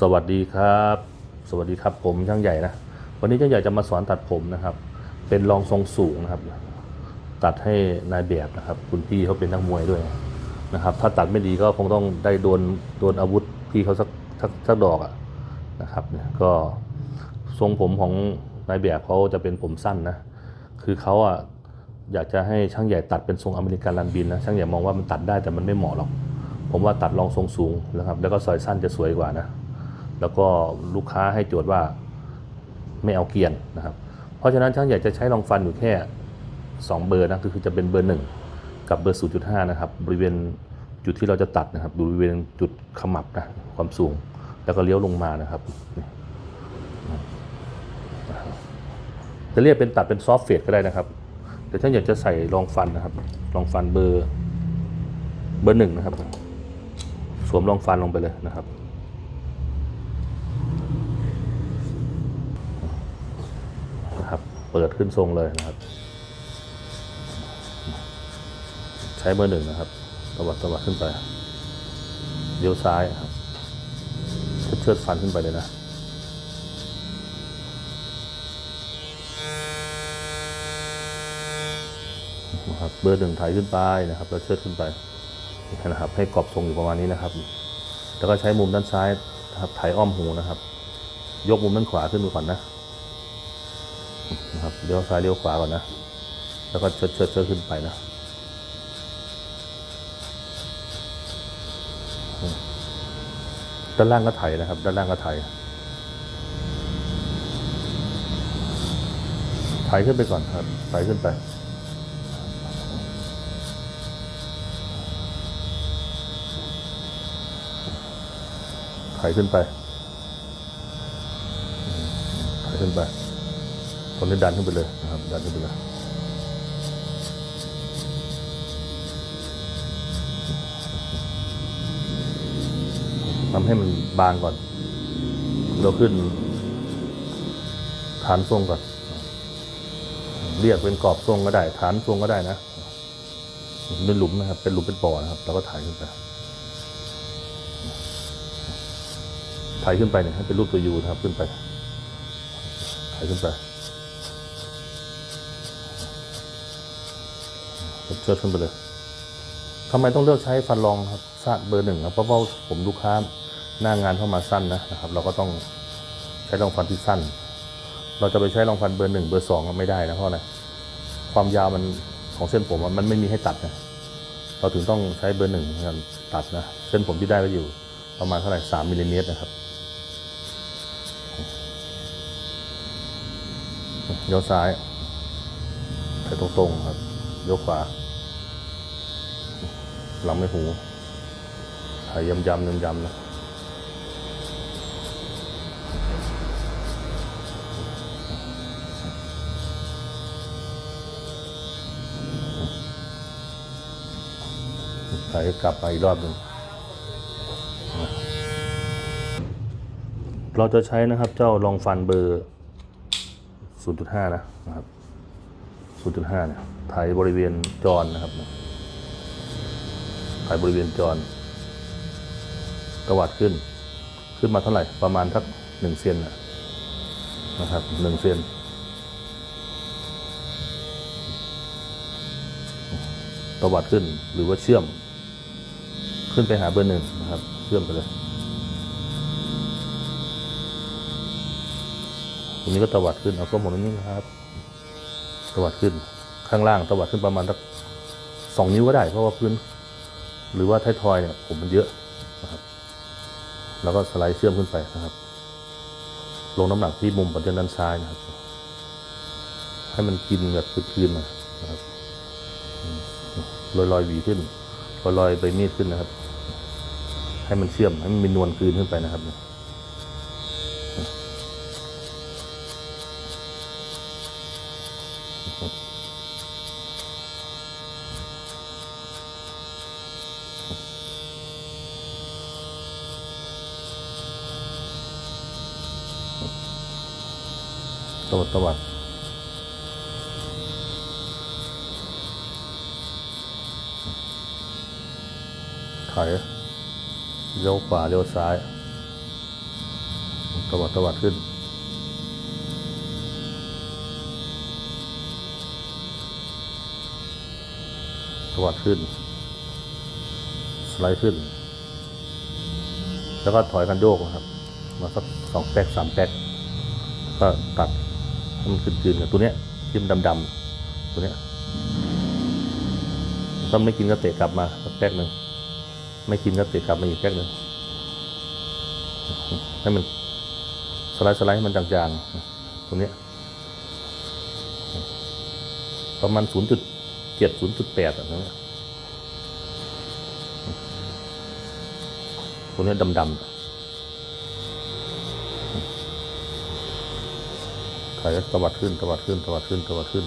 สวัสดีครับ สวัสดีครับผมช่างใหญ่นะวันนี้ช่างใหญ่จะมาสอนตัดผมนะครับ เป็นรองทรงสูงนะครับ ตัดให้นายแบบนะครับ คุณพี่เขาเป็นนักมวยด้วยนะครับ ถ้าตัดไม่ดีก็คงต้องได้โดนโดนอาวุธพี่เขาสักสักสักดอกอะนะครับเนี่ยก็ทรงผมของนายแบบเขาจะเป็นผมสั้นนะคือเขาอะอยากจะให้ช่างใหญ่ตัดเป็นทรงอเมริกันลันบินนะช่างใหญ่มองว่ามันตัดได้แต่มันไม่เหมาะหรอกผมว่าตัดรองทรงสูงนะครับ แล้วก็ซอยสั้นจะสวยกว่านะ แล้วก็ลูกค้าให้โจทย์ว่าไม่เอาเกียนนะครับ เพราะฉะนั้นช่างใหญ่จะใช้รองฟันอยู่แค่ 2 เบอร์นะคือจะเป็นเบอร์ 1 กับเบอร์ 0.5 นะครับบริเวณจุดที่เราจะตัดนะครับบริเวณจุดขมับนะความสูง แล้วก็เลี้ยวลงมานะครับ จะเรียกเป็นตัดเป็นซอฟต์เฟดก็ได้นะครับแต่ช่างใหญ่จะใส่รองฟันนะครับรองฟันเบอร์เบอร์หนึ่งนะครับ สวมรองฟันลงไปเลยนะครับ นะครับ เปิดขึ้นทรงเลยนะครับ ใช้เบอร์หนึ่งนะครับตวัดตวัดขึ้นไปเลี้ยวซ้ายครับเชิดเชิดฟันขึ้นไปเลยนะนะครับเบอร์หนึ่งถ่ายขึ้นไปนะครับ แล้วเชิดขึ้นไปนะครับ ให้กรอบทรงอยู่ประมาณนี้นะครับ แล้วก็ใช้มุมด้านซ้ายนะครับถ่ายอ้อมหูนะครับ ยกมุมด้านขวาขึ้นไปก่อนนะ นะครับเลี้ยวซ้ายเลี้ยวขวาก่อนนะ แล้วก็เชิดเชิดเชิดขึ้นไปนะด้านล่างก็ไถนะครับ ด้านล่างก็ไถ่ายถ่ายขึ้นไปก่อนครับไถขึ้นไปไถขึ้นไปอืมถ่ายขึ้นไป อนนี้ดันขึ้นไปเลยนะครับ ดันขึ้นไปเลยทำให้มันบางก่อน เราขึ้น ฐานทรงก่อน เรียกเป็นกรอบทรงก็ได้ ฐานทรงก็ได้นะเป็นหลุมนะครับ เป็นหลุมเป็นบ่อนะครับ เราก็ถ่ายขึ้นไปถ่ายขึ้นไปเนี่ยให้เป็นรูปตัวยูนะครับขึ้นไป ถ่ายขึ้นไป เชิดขึ้นไปเลยทำไมต้องเลือกใช้ฟันรองครับสั้นเบอร์หนึ่งครับเพราะว่าผมลูกค้าหน้างานเข้ามาสั้นนะนะครับ เราก็ต้องใช้รองฟันที่สั้น เราจะไปใช้รองฟันเบอร์หนึ่งเบอร์สองไม่ได้นะเพราะอะไรความยาวมันของเส้นผมมันไม่มีให้ตัดนะเราถึงต้องใช้เบอร์หนึ่งในการตัดนะเส้นผมที่ได้ก็อยู่ประมาณเท่าไหร่สามมิลลิเมตรนะครับเลี้ยวซ้ายไปตรงๆครับเลี้ยวขวา หลังไม่หูถ่ายยำยำยำยำๆนะถ่ายกลับมาอีกรอบหนึ่งเราจะใช้นะครับเจ้ารองฟันเบอร์ 0.5 นะนะครับ 0.5 เนี่ยถ่ายบริเวณจรนะครับ ถ่ายบริเวณจรตวัดขึ้น ขึ้นมาเท่าไหร่ประมาณทักหนึ่งเซนนะนะครับหนึ่งเซนตวัดขึ้นหรือว่าเชื่อม ขึ้นไปหาเบอร์หนึ่งนะครับ เชื่อมไปเลยตรงนี้ก็ตวัดขึ้นเอาก้มหมดนี้นะครับ ตวัดขึ้นข้างล่างตวัดขึ้นประมาณสักสองนิ้วก็ได้ เพราะว่าพื้น หรือว่าท้ายทอยเนี่ยผมมันเยอะนะครับ แล้วก็สไลด์เชื่อมขึ้นไปนะครับ ลงน้ำหนักที่มุมปัจจัยด้านซ้ายนะครับ ให้มันกินแบบคืนๆมานะครับลอยลอยๆหวีขึ้นลอยลอยๆใบมีดขึ้นนะครับ ให้มันเชื่อมให้มันมีนวลคืนขึ้นไปนะครับ ตวัดตวัดถอยเลี้ยวขวาเลี้ยวซ้ายตวัดตวัดขึ้น ตวัดขึ้น สไลด์ขึ้น แล้วก็ถอยกันโยกนะครับ มาสักสองแป๊กสามแป๊กก็ตัด มันคืนๆกับตัวเนี้ยที่มันดำๆตัวเนี้ยถ้าไม่กินก็เตะกลับมาแป๊กหนึ่งไม่กินก็เตะกลับมาอีกแป๊กหนึ่งให้มันสไลด์สไลด์ให้มันจางๆตัวเนี้ยประมาณศูนย์จุดเจ็ดศูนะตัวนี้ดำๆ ถ่ายตวัดขึ้นตวัดขึ้นตวัดขึ้นตวัดขึ้น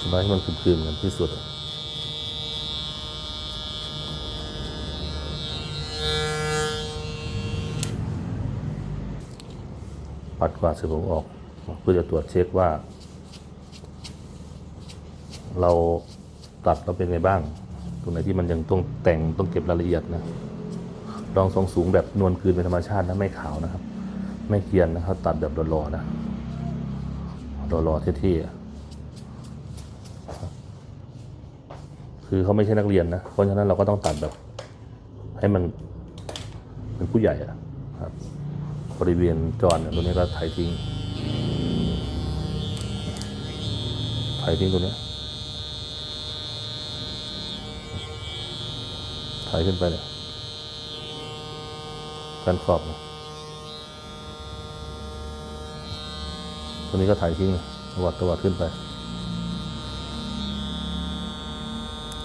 สไลด์ให้มันคืนๆกันที่สุด ปัดกวาดเสผมออก เพื่อจะตรวจเช็คว่า เราตัดแล้วเป็นไงบ้าง ตรงไหนที่มันยังต้องแต่งต้องเก็บรายละเอียดนะรองทรงสูงแบบนวลคืนเป็นธรรมชาตินะไม่ขาวนะครับ ไม่เกรียนนะครับ ตัดแบบหล่อๆนะหล่อๆเท่ๆคือเขาไม่ใช่นักเรียนนะเพราะฉะนั้นเราก็ต้องตัดแบบ ให้มันเป็นผู้ใหญ่อะครับ บริเวณจรเนี่ยตัวนี้ก็ถ่ายทิ้งถ่ายทิ้งตัวนี้ถ่ายขึ้นไปเนี่ยการขอบนะตัวนี้ก็ถ่ายทิ้งนะตวัดตวัดขึ้นไป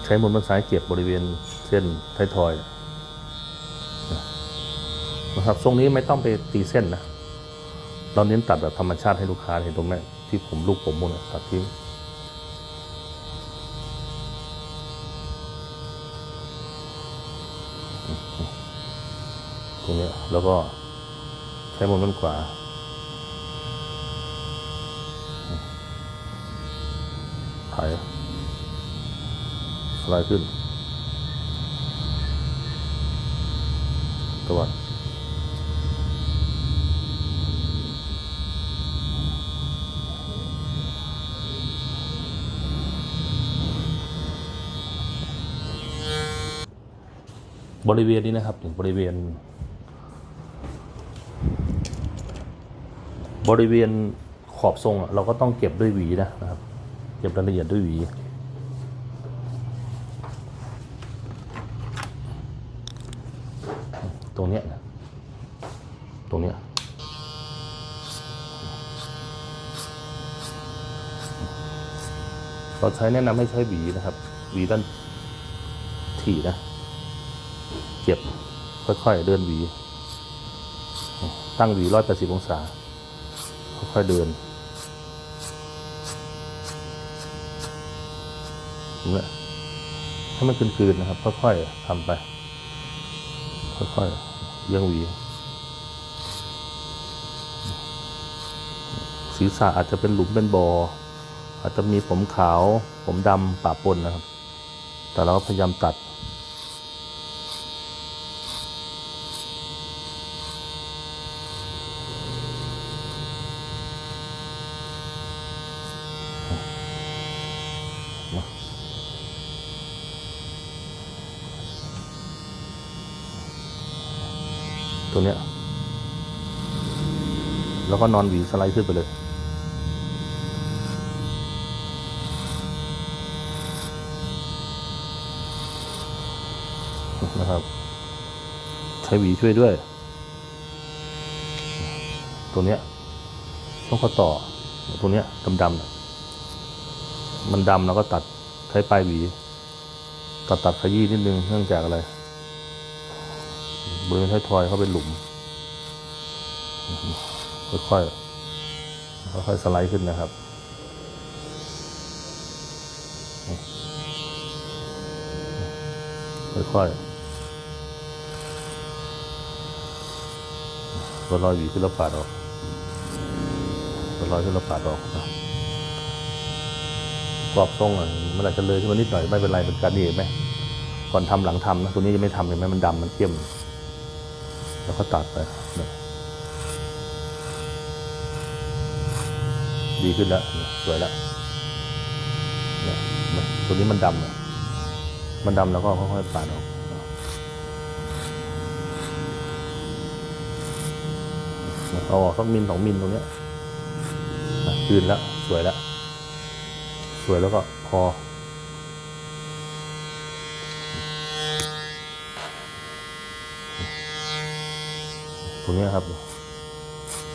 ใช้มือมันซ้ายเก็บบริเวณเส้นท้ายทอยนะ นะครับทรงนี้ไม่ต้องไปตีเส้นนะเราเน้นตัดแบบธรรมชาติให้ลูกค้าเห็นตรงไหมที่ผมลูกผมมดเนี่ยตัดทิ้งตรงนี้แล้วก็ใช้มือมันขวาถ่ายสไลด์ขึ้นตวัด บริเวณนี้นะครับถึงบริเวณ บริเวณขอบทรงอะเราก็ต้องเก็บด้วยหวีนะครับ เก็บรายละเอียดด้วยหวีตรงเนี้ยนะตรงเนี้ยเราใช้แนะนำให้ใช้หวีนะครับหวีด้านถี่นะ เก็บค่อยๆเดินหวี ตั้งหวีร้อยแปดสิบองศา ค่อยๆเดินเนี้ยให้มันคืนๆนะครับ ค่อยๆทำไป ค่อยๆเลี้ยงหวีศีรษะอาจจะเป็นหลุมเป็นบอ่ออาจจะมีผมขาว ผมดำปะปนนะครับ แต่เราก็พยายามตัด ตัวเนี้ย แล้วก็นอนหวีสไลด์ขึ้นไปเลย นะครับ ใช้หวีช่วยด้วย ตัวเนี้ยต้องข้อต่อ ตัวเนี้ยดำๆมันดำแล้วก็ตัดใช้ปลายหวี ตัดตัดขยี้นิดนึงเนื่องจากอะไร บริเวณท้ายทอยเขาเป็นหลุม ค่อยๆ ค่อยๆ สไลด์ขึ้นนะครับค่อยๆตัวรอยหวีขึ้นแล้วปาดออกตัวรอยขึ้นแล้วปาดออกนะกรอบทรงอะมันอาจจะเลยขึ้นมานิดหน่อยไม่เป็นไรเป็นการดีเห็นไหมก่อนทำหลังทำนะตัวนี้ยังไม่ทำเห็นไหมมันดำมันเข้ม แล้วก็ตัดไปดีขึ้นแล้วสวยแล้วเนี่ยตัวนี้มันดำอะมันดำแล้วก็ค่อยๆปาดออกเอาออกสักมิลสองมิลตรงเนี้ยคืนแล้วสวยแล้วสวยแล้วก็พอ ตรงนี้ครับ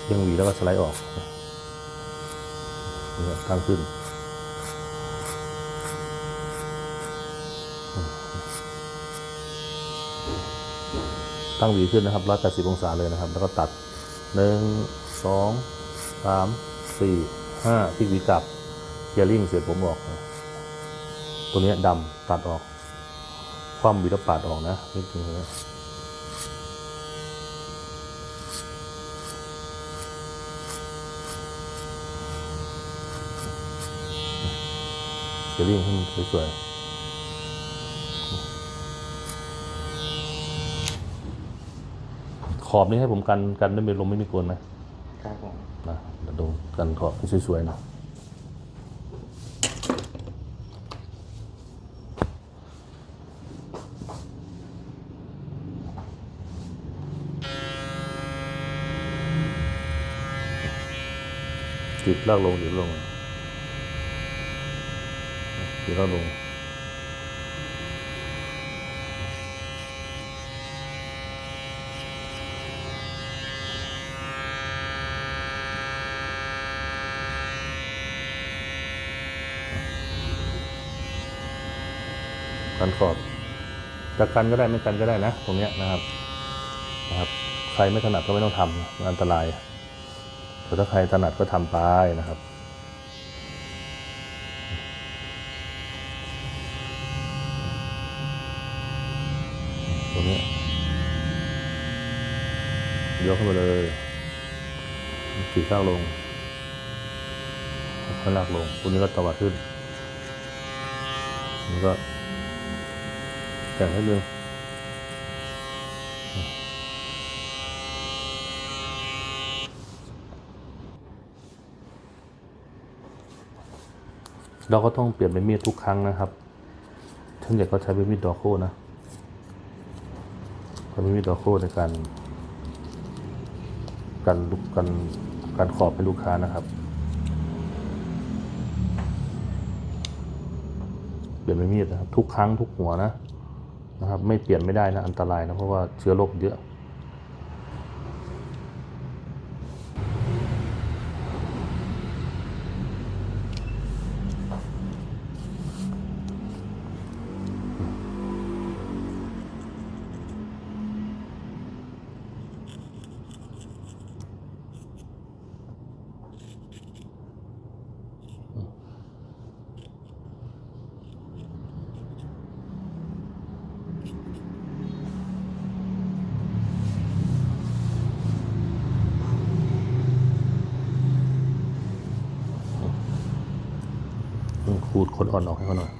เลี้ยงหวีแล้วก็สไลด์ออกเนี่ยตั้งขึ้นตั้งหวีขึ้นนะครับร้อยแปดสิบองศาเลยนะครับ แล้วก็ตัดหนึ่งสองสามสี่ห้าพลิกหวีกลับเกียร์ลิงเสร็จผมออก ตัวนี้ดำตัดออก คว่ำหวีแล้วปาดออกนะนิดนึงนะ เกียร์ลิงให้มันสวยๆขอบนี้ให้ผมกันกันไม่มีลมไม่มีกวนไหมครับผมนะเดี๋ยวดูกันขอบที่สวยๆนะจิบลากลงจิบลง จิบลากลงกันขอบจะกันก็ได้ไม่กันก็ได้นะ ตรงเนี้ยนะครับนะครับ ใครไม่ถนัดก็ไม่ต้องทำอันตรายแต่ถ้าใครถนัดก็ทำไปนะครับ ตรงเนี้ย ยกขึ้นมาเลยขีดข้างลงค่อยลากลงตรงนี้ก็ตวัดขึ้นนี่ก็แต่งให้เร็วเราก็ต้องเปลี่ยนเป็นมีดทุกครั้งนะครับท่านใหญ่ก็ใช้เป็นมีดดอกโค้นะใช้เป็นมีดดอกโค้ในการ กันลูกกันการขอบให้ลูกค้านะครับเปลี่ยนไม่มีดนะครับ ทุกครั้งทุกหัวนะนะครับ ไม่เปลี่ยนไม่ได้นะอันตรายนะเพราะว่าเชื้อโรคเยอะ อืมขู ดขนอ่อนออกให้เขาหน่อย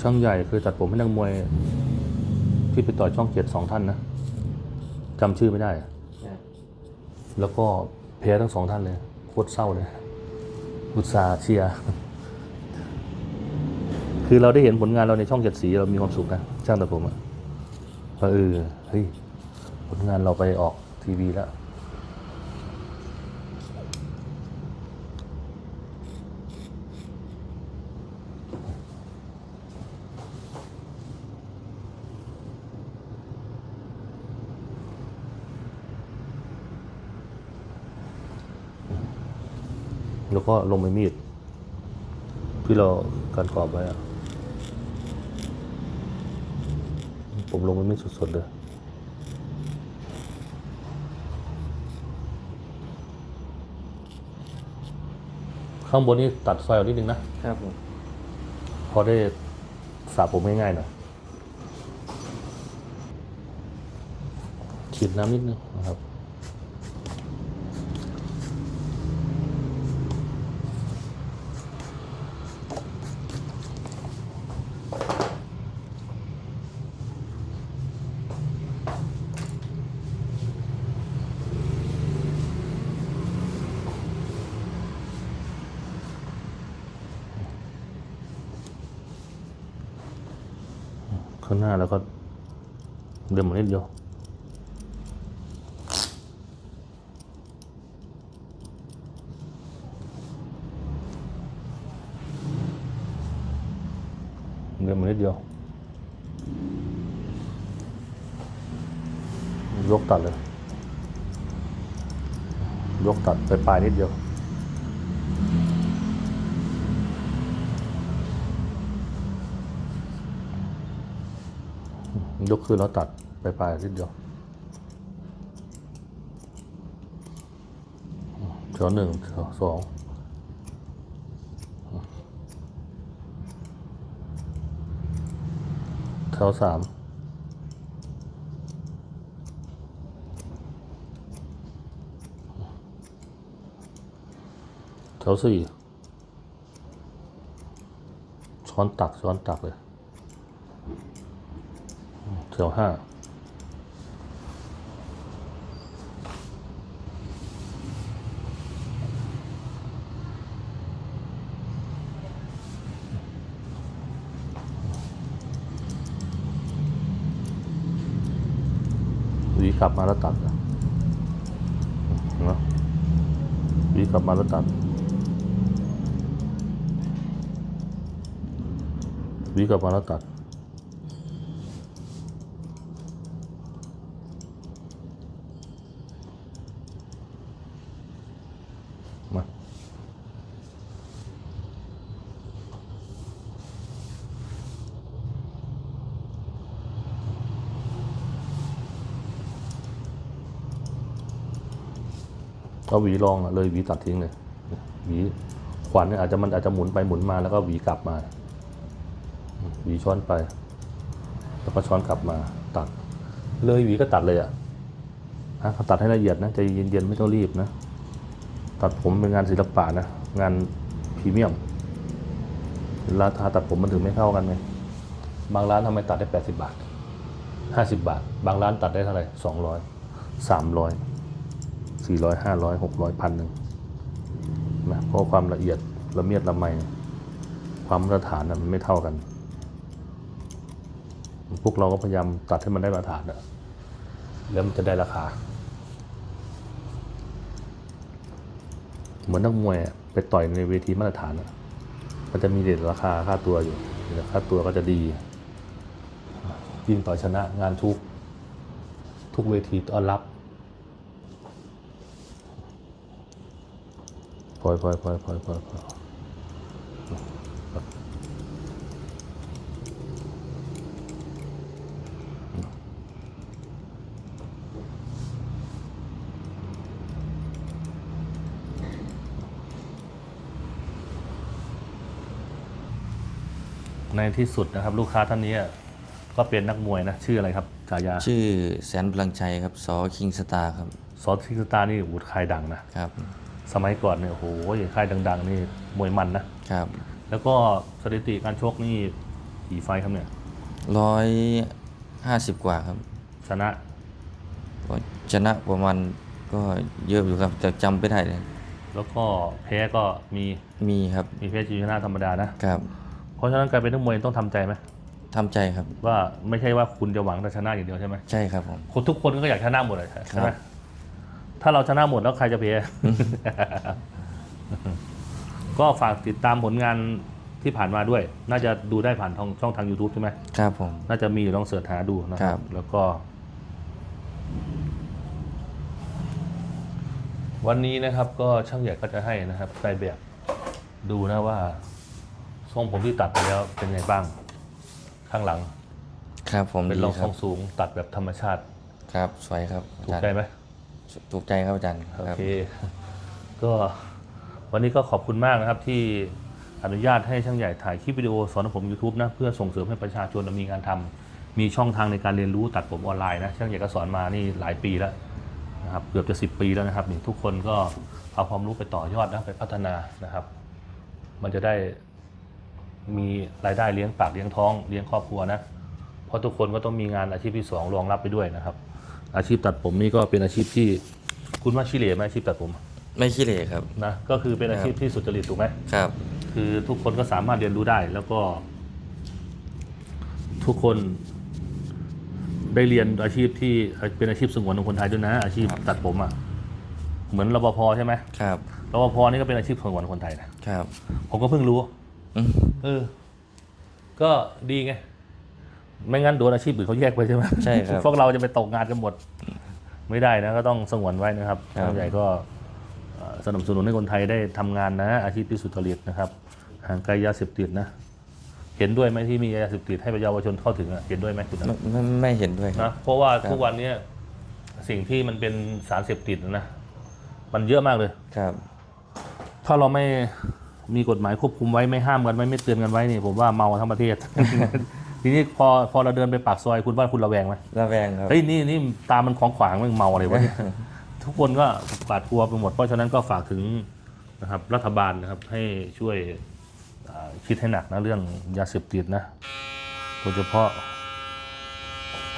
ช่างใหญ่เคยตัดผมให้นักมวย ที่ไปต่อยช่องเจ็ดสองท่านนะจำชื่อไม่ได้ครับแล้วก็แพ้ทั้งสองท่านเลยโคตรเศร้าเลย อุตส่าห์เชียร์คือเราได้เห็นผลงานเราในช่องเจ็ดสีเรามีความสุขนะช่างตัดผมอะว่าเออเฮ้ยผลงานเราไปออกทีวีแล้ว แล้วก็ลงไปมีด ที่เราการกรอบไว้อะผมลงไปมีดสดๆเลยข้างบนนี้ตัดซอยออกนิดนึงนะครับผมพอได้สระผมง่ายๆหน่อยฉีดน้ำนิดนึงนะครับ ข้างหน้าแล้วก็เดินมานิดเดียวเดินมานิดเดียวยกตัดเลย ยกตัดไปปลายนิดเดียว ยกขึ้นแล้วตัดไปปลายนิดเดียวแถวหนึ่งแถวสองแถวสามแถวสี่ช้อนตักช้อนตักเลย แถวห้าวีกลับมาแล้วตัดนะเนไหมหวีกลับมาแล้วตัดวีกลับมาแล้วตัด เอาหวีรองเลยหวีตัดทิ้งเลยหวีขวานเนี่ยอาจจะมันอาจจะหมุนไปหมุนมาแล้วก็หวีกลับมาหวีช้อนไป แล้วก็ช้อนกลับมาตัด เลยหวีก็ตัดเลยอะฮะตัดให้ละเอียดนะใจเย็นๆไม่ต้องรีบนะตัดผมเป็นงานศิลปะนะงานพรีเมียมราคาตัดผมมันถึงไม่เข้ากันไงบางร้านทำไมตัดได้แปดสิบาทห้าสิบาท บางร้านตัดได้เท่าไหร่สองร้อย สี่ร้อยห้าร้อยหกร้อยพันหนึ่งนะเพราะความละเอียดละเมียดละไมความมาตรฐานนะมันไม่เท่ากัน พวกเราก็พยายามตัดให้มันได้มาตรฐานอะแล้วมันจะได้ราคา เหมือนนักมวยไปต่อยในเวทีมาตรฐานมันจะมีเรทราคาค่าตัวอยู่รทค่าตัวก็จะดียิ่งต่อยชนะงานทุก ทุกเวทีต้อนรับ พลอยพลอยพลอยพลอยพลอยพลอยในที่สุดนะครับ ลูกค้าท่านนี้ก็เป็นนักมวยนะ ชื่ออะไรครับฉายาชื่อแสนพลังชัยครับสอคิงสตาร์ครับซอสทิกสตาร์นี่อุดค่ายดังนะครับ สมัยก่อนเนี่ยโอ้โหค่ายดัง ๆ นี่มวยมันนะครับ แล้วก็สถิติการชกนี่กี่ไฟท์ครับเนี่ย ร้อยห้าสิบกว่าครับชนะก็ชนะประมาณก็เยอะอยู่ครับ แต่จำไม่ได้เลย แล้วก็แพ้ก็มีมีครับมีแพ้ชีชนะธรรมดานะ ครับเพราะฉะนั้นการเป็นนักมวยต้องทำใจไหมทำใจครับ ว่าไม่ใช่ว่าคุณจะหวังแต่ชนะอย่างเดียวใช่ไหมใช่ครับผม คนทุกคนก็อยากชนะหมดเลยใช่ไหมครับ ถ้าเราชนะหมดแล้วใครจะแพ้ก็ฝากติดตามผลงานที่ผ่านมาด้วย น่าจะดูได้ผ่านทางช่องทาง YouTube ใช่ไหม ครับผม น่าจะมีอยู่ลองเสิร์ชหาดูนะคครัรับ บ แล้วก็ วันนี้นะครับ ก็ช่างใหญ่ก็จะให้นะครับใส่แบบดูนะว่า ทรงผมที่ตัดไปแล้วเป็นไงบ้าง ข้างหลัง ครับผมเป็นดีรองคทรัรบงสูง ตัดแบบธรรมชาติ ครับสวยครับถูกอาใจจารย์ไหม ถูกใจครับอาจารย์โอครับ เค ก็วันนี้ก็ขอบคุณมากนะครับที่อนุญาตให้ช่างใหญ่ถ่ายคลิปวิดีโอสอนผม YouTube นะเพื่อส่งเสริมให้ประชาชนมีงานทำมีช่องทางในการเรียนรู้ตัดผมออนไลน์นะช่างใหญ่ก็สอนมานี่หลายปีแล้วนะครับเกือบจะสิบปีแล้วนะครับนี่ทุกคนก็เอาความรู้ไปต่อยอดนะไปพัฒนานะครับ มันจะได้มีรายได้เลี้ยงปากเลี้ยงท้องเลี้ยงครอบครัวนะเพราะทุกคนก็ต้องมีงานอาชีพที่สองรองรับไปด้วยนะครับ อาชีพตัดผมนี่ก็เป็นอาชีพที่คุณว่าชิเลไหมอาชีพตัดผมไม่ขี้เหร่ครับ นะก็คือเป็นอาชีพที่สุจริตถูกไหมครับ คือทุกคนก็สามารถเรียนรู้ได้ แล้วก็ ทุกคนได้เรียนอาชีพที่เป็นอาชีพสงวนของคนไทยด้วยนะ อาชีพตัดผมอะเหมือนรปภใช่ไหมครับ รปภนี่ก็เป็นอาชีพสงวนของคนไทยนะครับ ผมก็เพิ่งรู้ อืม เออ ก็ดีไง ไม่งั้นโดนอาชีพอื่นเขาแยกไปใช่ไหมใช่ครับพวกเราจะไปตกงานกันหมด ไม่ได้นะก็ต้องสงวนไว้นะครับครับทางใหญ่ก็เอ่อสนับสนุนให้คนไทยได้ทำงานนะ อาชีพที่สุจริตนะครับห่างไกลยาเสพติดนะ เห็นด้วยไหมที่มียาเสพติดให้ประชาชนเข้าถึงอะเห็นด้วยไหมคุณไม่ไม่ไม่เห็นด้วยครันะบเพราะว่าครับ ทุกวันเนี้ยสิ่งที่มันเป็นสารเสพติดนะมันเยอะมากเลย ครับ ถ้าเราไม่มีกฎหมายควบคุมไว้ไม่ห้ามกันไว้ไม่เตือนกันไว้นี่ผมว่าเมาทั้งประเทศ ทีนี้พอพอเราเดินไปปากซอยคุณว่าคุณระแวงไหมระแวงครับ เฮ้ยนี่นี่ตามันของขวางมันเมาอะไรวะเนี่ยทุกคนก็ปาดกลัวไปหมด เพราะฉะนั้นก็ฝากถึงนะครับรัฐบาลนะครับให้ช่วยอ่าคิดให้หนักนะเรื่องยาเสพติดนะโดยเฉพาะ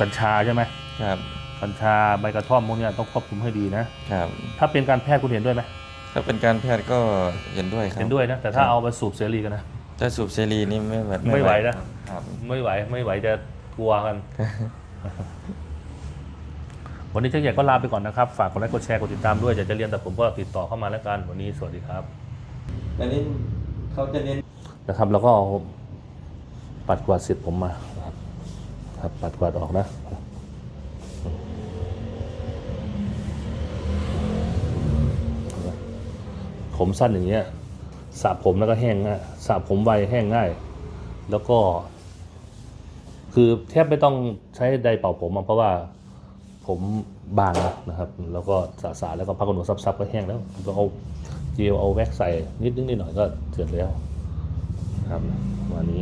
กัญชาใช่ไหมครับกัญชาใบกระท่อมพวกเนี้ยต้องควบคุมให้ดีนะครับถ้าเป็นการแพทย์คุณเห็นด้วยไหมถ้าเป็นการแพทย์ก็เห็นด้วยครับเห็นด้วยนะแต่ถ้าครับเอาไปสูบเสรีกันนะ ถ้าสูบเสรีนี่ไม่แบบไม่ไหวนะ ครับ ไม่ไหวไม่ไหวจะกลัวกัน วันนี้เจ้าใหญ่ก็ลาไปก่อนนะครับ ฝากกดไลค์กดแชร์กดติดตามด้วยอยากจะเรียนแต่ผมก็ติดต่อเข้ามาแล้วกัน วันนี้สวัสดีครับอันนี้เขาจะเน้นนะครับ แล้วก็เอาปัดกวาดเสร็จผมมานะครับครับปัดกวาดออกนะผมสั้นอย่างเงี้ย สระผมแล้วก็แห้งง่ายสระผมไวแห้งง่าย แล้วก็ คือแทบไม่ต้องใช้ไดเป่าผมอะเพราะว่าผมบางนะครับ แล้วก็สระสาแล้วก็พักขนหนูซับๆก็แห้งแล้วก็เอาเจลเอาแว็กใส่นิดนึงนิดหน่อยก็เสร็จแล้วครับวันนี้